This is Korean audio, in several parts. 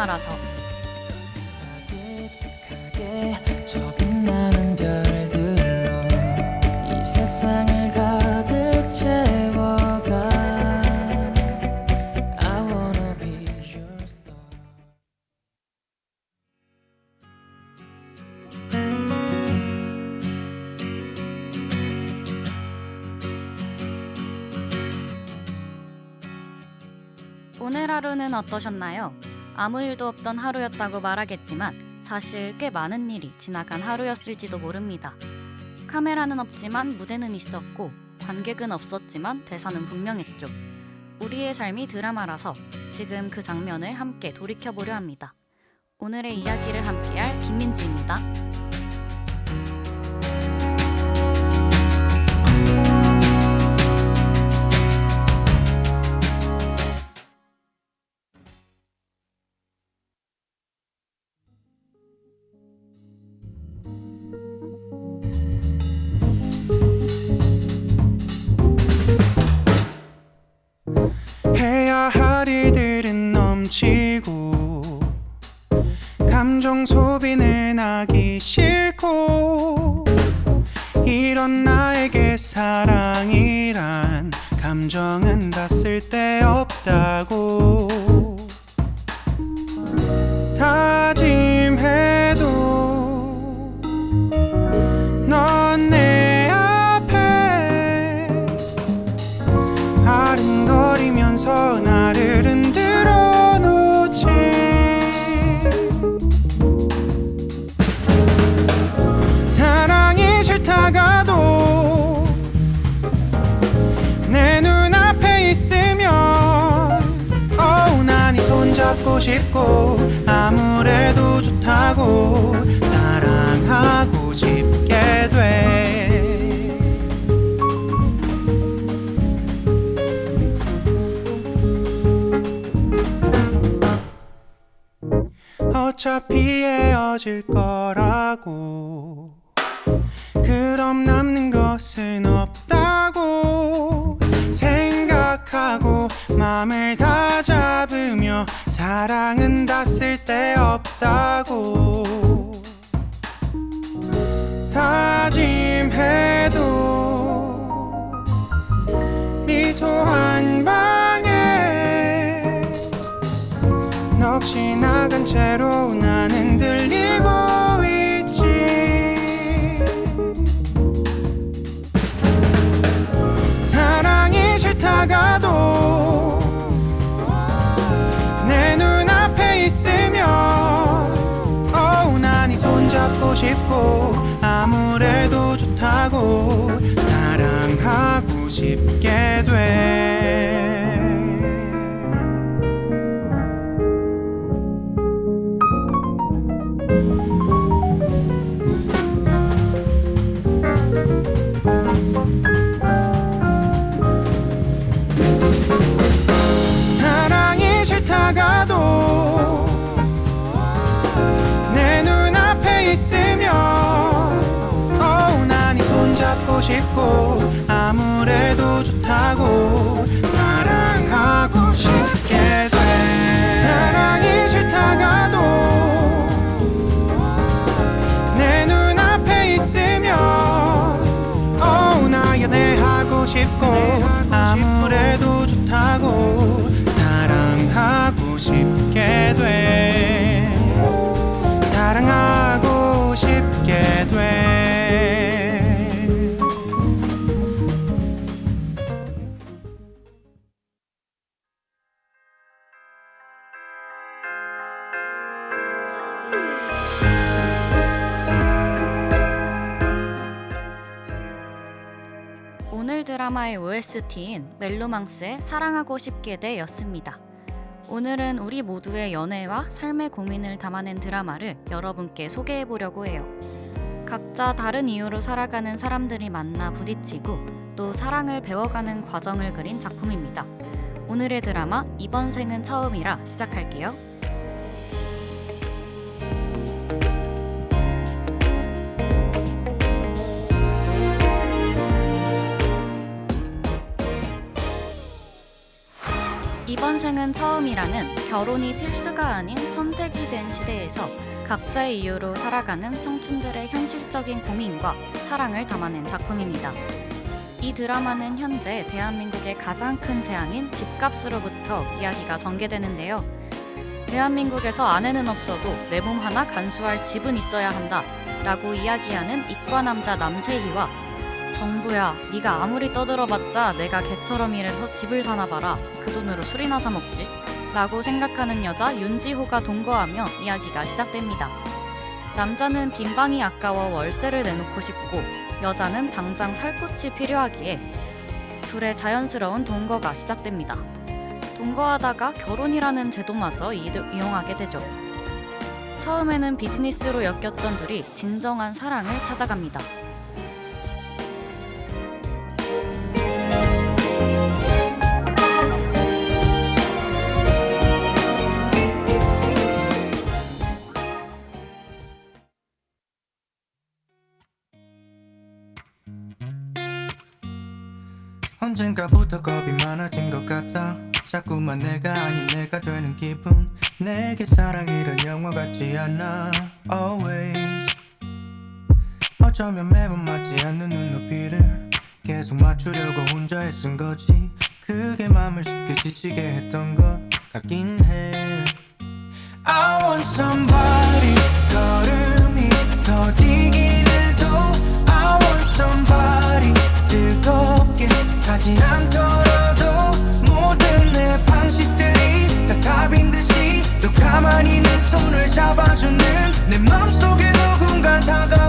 star 오늘 하루는 어떠셨나요? 아무 일도 없던 하루였다고 말하겠지만 사실 꽤 많은 일이 지나간 하루였을지도 모릅니다. 카메라는 없지만 무대는 있었고 관객은 없었지만 대사는 분명했죠. 우리의 삶이 드라마라서 지금 그 장면을 함께 돌이켜보려 합니다. 오늘의 이야기를 함께할 김민지입니다. 싶고 아무래도 좋다고 사랑하고 싶게 돼. 어차피 헤어질 거라고. 그럼 남는 것은 없다고 하고 맘을 다 잡으며 사랑은 다 쓸데없다고. 다짐해도 미소 한 방에 넋이 나간 채로 나는 들리고 손 OST인 멜로망스의 사랑하고 싶게 돼였습니다. 오늘은 우리 모두의 연애와 삶의 고민을 담아낸 드라마를 여러분께 소개해 보려고 해요. 각자 다른 이유로 살아가는 사람들이 만나 부딪히고 또 사랑을 배워가는 과정을 그린 작품입니다. 오늘의 드라마 이번 생은 처음이라 시작할게요. 이번 생은 처음이라는 결혼이 필수가 아닌 선택이 된 시대에서 각자의 이유로 살아가는 청춘들의 현실적인 고민과 사랑을 담아낸 작품입니다. 이 드라마는 현재 대한민국의 가장 큰 재앙인 집값으로부터 이야기가 전개되는데요. 대한민국에서 아내는 없어도 내 몸 하나 간수할 집은 있어야 한다 라고 이야기하는 이과 남자 남세희와 정부야 네가 아무리 떠들어봤자 내가 개처럼 일해서 집을 사나 봐라 그 돈으로 술이나 사 먹지 라고 생각하는 여자 윤지호가 동거하며 이야기가 시작됩니다. 남자는 빈방이 아까워 월세를 내놓고 싶고 여자는 당장 살 곳이 필요하기에 둘의 자연스러운 동거가 시작됩니다. 동거하다가 결혼이라는 제도마저 이- 이용하게 되죠. 처음에는 비즈니스로 엮였던 둘이 진정한 사랑을 찾아갑니다. 언젠가부터 겁이 많아진 것 같아. 자꾸만 내가 아닌 내가 되는 기분. 내게 사랑이란 영화 같지 않아. Always. 어쩌면 매번 맞지 않는 눈높이를 계속 맞추려고 혼자 애쓴 거지. 그게 맘을 쉽게 지치게 했던 것 같긴 해. I want somebody 타진 않더라도 모든 내 방식들이 다 답인 듯이 또 가만히 내 손을 잡아주는 내 맘속에 누군가 다가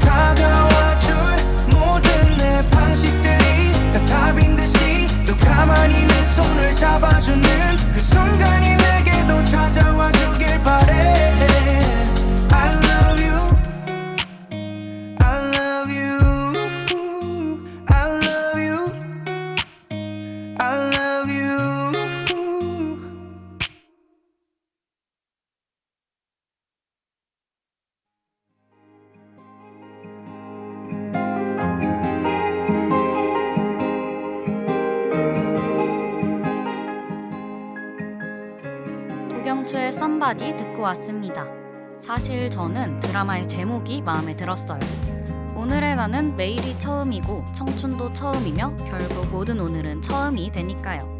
내 사실 저는 드라마의 제목이 마음에 들었어요. 오늘의 나는 매일이 처음이고 청춘도 처음이며 결국 모든 오늘은 처음이 되니까요.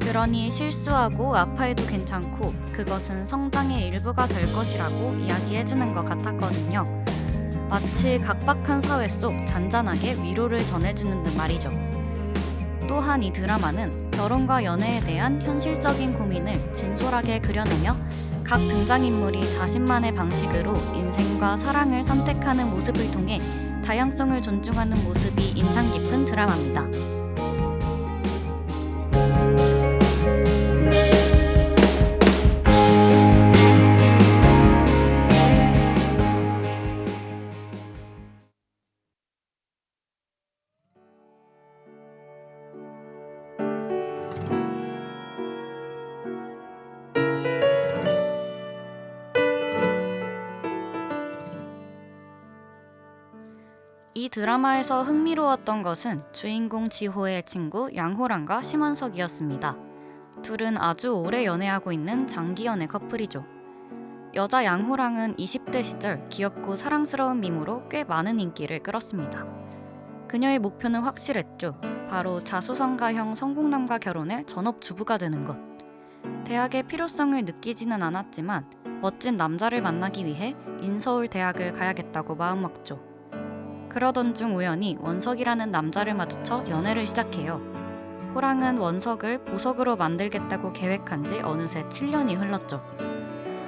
그러니 실수하고 아파해도 괜찮고 그것은 성장의 일부가 될 것이라고 이야기해주는 것 같았거든요. 마치 각박한 사회 속 잔잔하게 위로를 전해주는 듯 말이죠. 또한 이 드라마는 결혼과 연애에 대한 현실적인 고민을 진솔하게 그려내며 각 등장인물이 자신만의 방식으로 인생과 사랑을 선택하는 모습을 통해 다양성을 존중하는 모습이 인상 깊은 드라마입니다. 드라마에서 흥미로웠던 것은 주인공 지호의 친구 양호랑과 심원석이었습니다. 둘은 아주 오래 연애하고 있는 장기 연애 커플이죠. 여자 양호랑은 20대 시절 귀엽고 사랑스러운 미모로 꽤 많은 인기를 끌었습니다. 그녀의 목표는 확실했죠. 바로 자수성가형 성공남과 결혼해 전업주부가 되는 것. 대학의 필요성을 느끼지는 않았지만 멋진 남자를 만나기 위해 인서울 대학을 가야겠다고 마음먹죠. 그러던 중 우연히 원석이라는 남자를 마주쳐 연애를 시작해요. 호랑은 원석을 보석으로 만들겠다고 계획한 지 어느새 7년이 흘렀죠.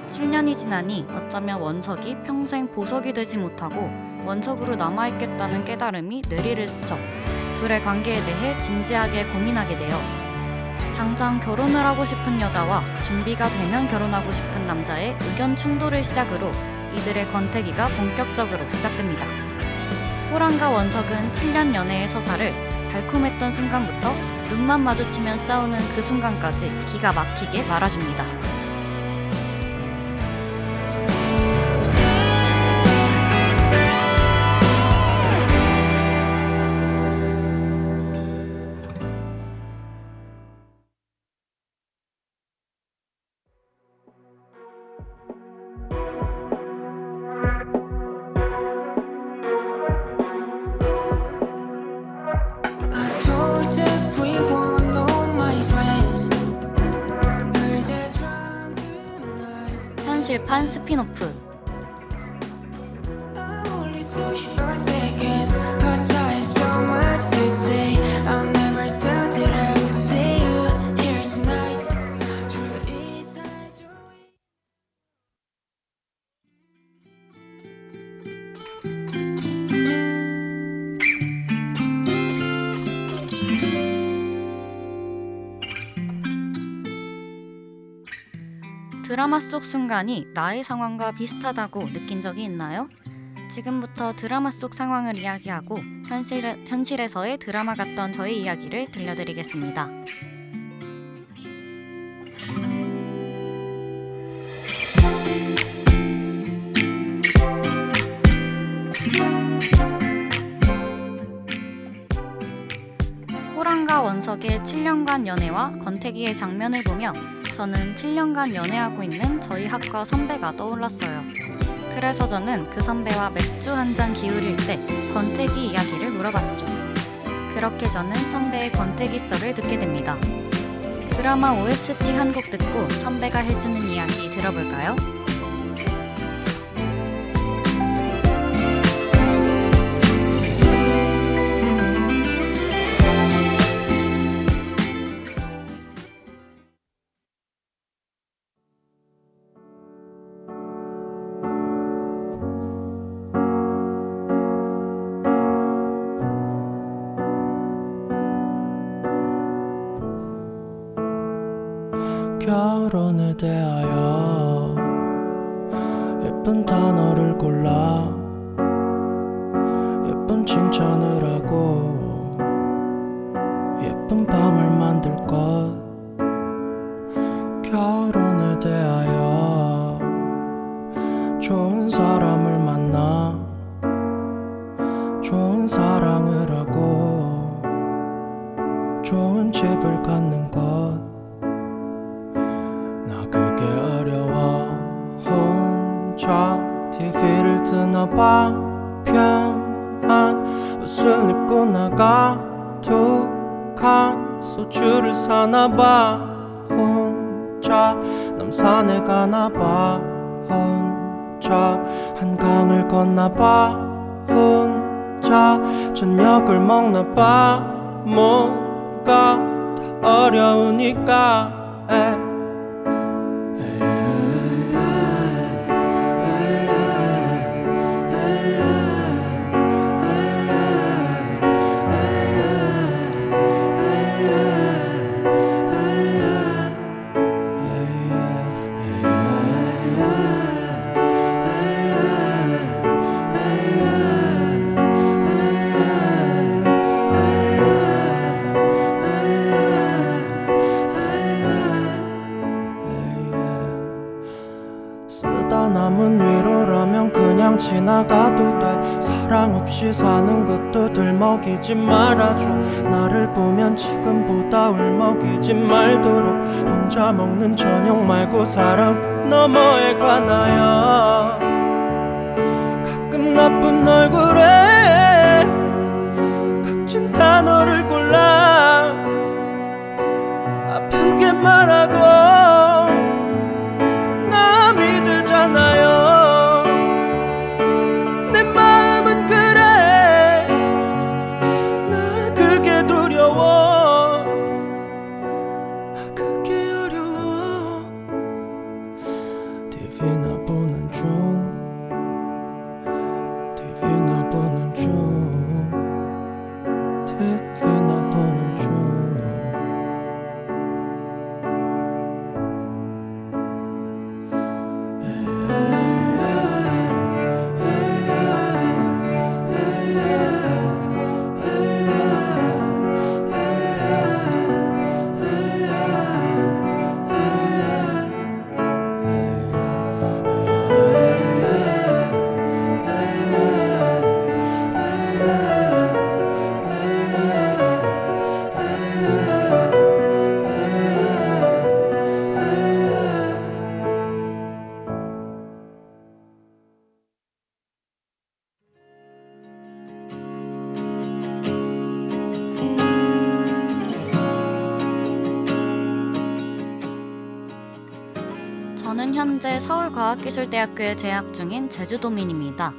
7년이 지나니 어쩌면 원석이 평생 보석이 되지 못하고 원석으로 남아있겠다는 깨달음이 뇌리를 스쳐 둘의 관계에 대해 진지하게 고민하게 돼요. 당장 결혼을 하고 싶은 여자와 준비가 되면 결혼하고 싶은 남자의 의견 충돌을 시작으로 이들의 권태기가 본격적으로 시작됩니다. 호랑과 원석은 7년 연애의 서사를 달콤했던 순간부터 눈만 마주치면 싸우는 그 순간까지 기가 막히게 말아줍니다. 드라마 속 순간이 나의 상황과 비슷하다고 느낀 적이 있나요? 지금부터 드라마 속 상황을 이야기하고 현실, 현실에서의 드라마 같던 저의 이야기를 들려드리겠습니다. 호랑과 원석의 7년간 연애와 권태기의 장면을 보며 저는 7년간 연애하고 있는 저희 학과 선배가 떠올랐어요. 그래서 저는 그 선배와 맥주 한 잔 기울일 때 권태기 이야기를 물어봤죠. 그렇게 저는 선배의 권태기 썰을 듣게 됩니다. 드라마 OST 한 곡 듣고 선배가 해주는 이야기 들어볼까요? 결혼에 대하여 예쁜 단어를 골라 예쁜 칭찬을 하고 예쁜 밤을 만들 것. 결혼에 대하여 좋은 사람을 만나 좋은 사랑을 하고 좋은 집을 갖는 것 봐 편한 옷을 입고 나가 두칸. 소주를 사나 봐 혼자. 남산에 가나 봐 혼자. 한강을 건나 봐 혼자. 저녁을 먹나 봐 뭔가 다 어려우니까. 에. 들먹이지 말아줘. 나를 보면 지금보다 울먹이지 말도록 혼자 먹는 저녁 말고 사랑 너머에 관하여 서울과학기술대학교에 재학 중인 제주도민입니다.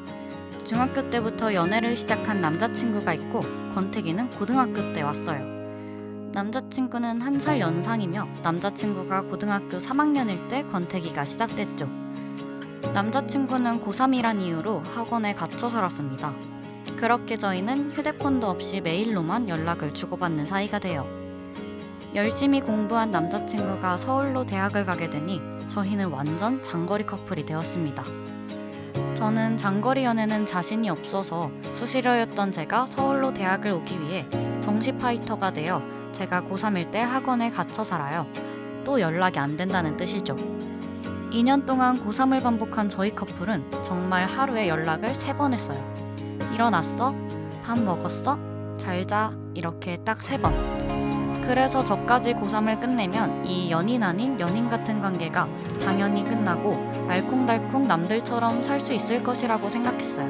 중학교 때부터 연애를 시작한 남자친구가 있고 권태기는 고등학교 때 왔어요. 남자친구는 한 살 연상이며 남자친구가 고등학교 3학년일 때 권태기가 시작됐죠. 남자친구는 고3이란 이유로 학원에 갇혀 살았습니다. 그렇게 저희는 휴대폰도 없이 메일로만 연락을 주고받는 사이가 돼요. 열심히 공부한 남자친구가 서울로 대학을 가게 되니 저희는 완전 장거리 커플이 되었습니다. 저는 장거리 연애는 자신이 없어서 수시러였던 제가 서울로 대학을 오기 위해 정시 파이터가 되어 제가 고3일 때 학원에 갇혀 살아요. 또 연락이 안 된다는 뜻이죠. 2년 동안 고3을 반복한 저희 커플은 정말 하루에 연락을 3번 했어요. 일어났어? 밥 먹었어? 잘 자? 이렇게 딱 3번. 그래서 저까지 고3을 끝내면 이 연인 아닌 연인 같은 관계가 당연히 끝나고 알콩달콩 남들처럼 살 수 있을 것이라고 생각했어요.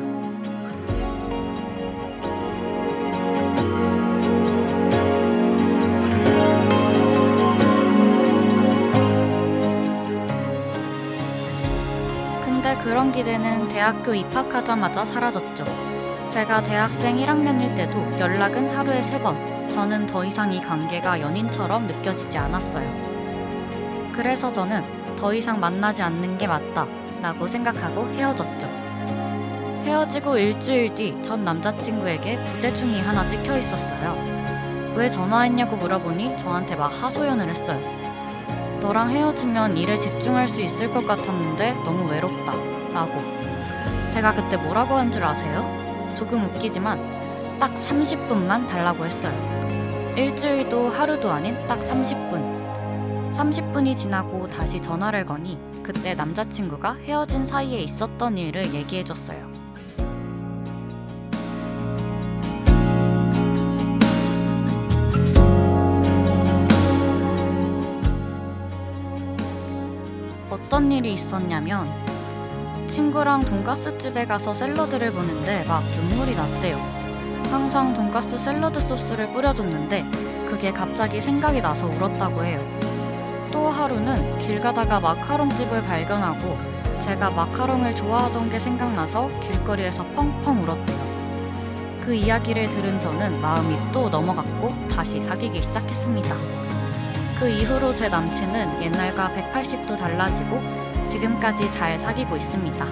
근데 그런 기대는 대학교 입학하자마자 사라졌죠. 제가 대학생 1학년일 때도 연락은 하루에 3번, 저는 더 이상 이 관계가 연인처럼 느껴지지 않았어요. 그래서 저는 더 이상 만나지 않는 게 맞다 라고 생각하고 헤어졌죠. 헤어지고 일주일 뒤 전 남자친구에게 부재중이 하나 찍혀 있었어요. 왜 전화했냐고 물어보니 저한테 막 하소연을 했어요. 너랑 헤어지면 일에 집중할 수 있을 것 같았는데 너무 외롭다 라고. 제가 그때 뭐라고 한 줄 아세요? 조금 웃기지만 딱 30분만 달라고 했어요. 일주일도 하루도 아닌 딱 30분. 30분이 지나고 다시 전화를 거니 그때 남자친구가 헤어진 사이에 있었던 일을 얘기해줬어요. 어떤 일이 있었냐면 친구랑 돈가스 집에 가서 샐러드를 보는데 막 눈물이 났대요. 항상 돈가스 샐러드 소스를 뿌려줬는데 그게 갑자기 생각이 나서 울었다고 해요. 또 하루는 길 가다가 마카롱 집을 발견하고 제가 마카롱을 좋아하던 게 생각나서 길거리에서 펑펑 울었대요. 그 이야기를 들은 저는 마음이 또 넘어갔고 다시 사귀기 시작했습니다. 그 이후로 제 남친은 옛날과 180도 달라지고 지금까지 잘 사귀고 있습니다.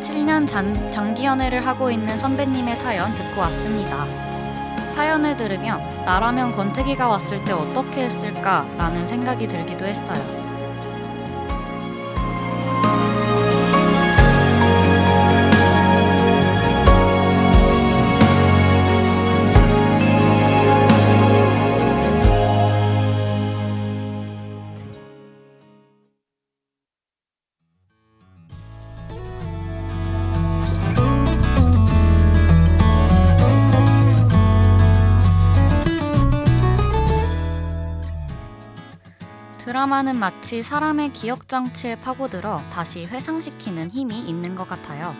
(7년) 장, 장기 연애를 하고 있는 선배님의 사연 듣고 왔습니다. 사연을 들으며 나라면 권태기가 왔을 때 어떻게 했을까라는 생각이 들기도 했어요. 드라마는 마치 사람의 기억 장치에 파고들어 다시 회상시키는 힘이 있는 것 같아요.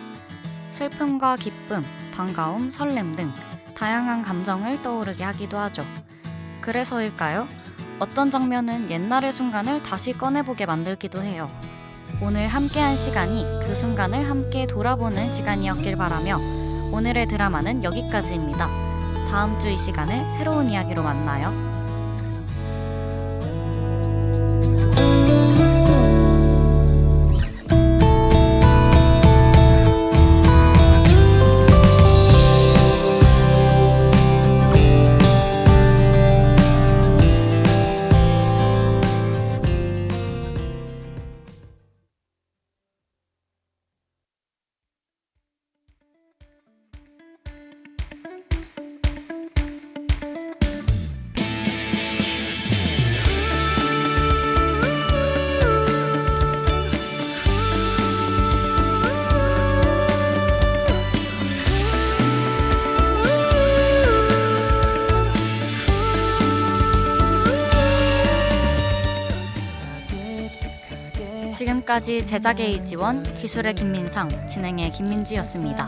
슬픔과 기쁨, 반가움, 설렘 등 다양한 감정을 떠오르게 하기도 하죠. 그래서일까요? 어떤 장면은 옛날의 순간을 다시 꺼내보게 만들기도 해요. 오늘 함께한 시간이 그 순간을 함께 돌아보는 시간이었길 바라며 오늘의 드라마는 여기까지입니다. 다음 주 이 시간에 새로운 이야기로 만나요. 지금까지 제작의 이지원, 기술의 김민상, 진행의 김민지였습니다.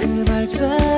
그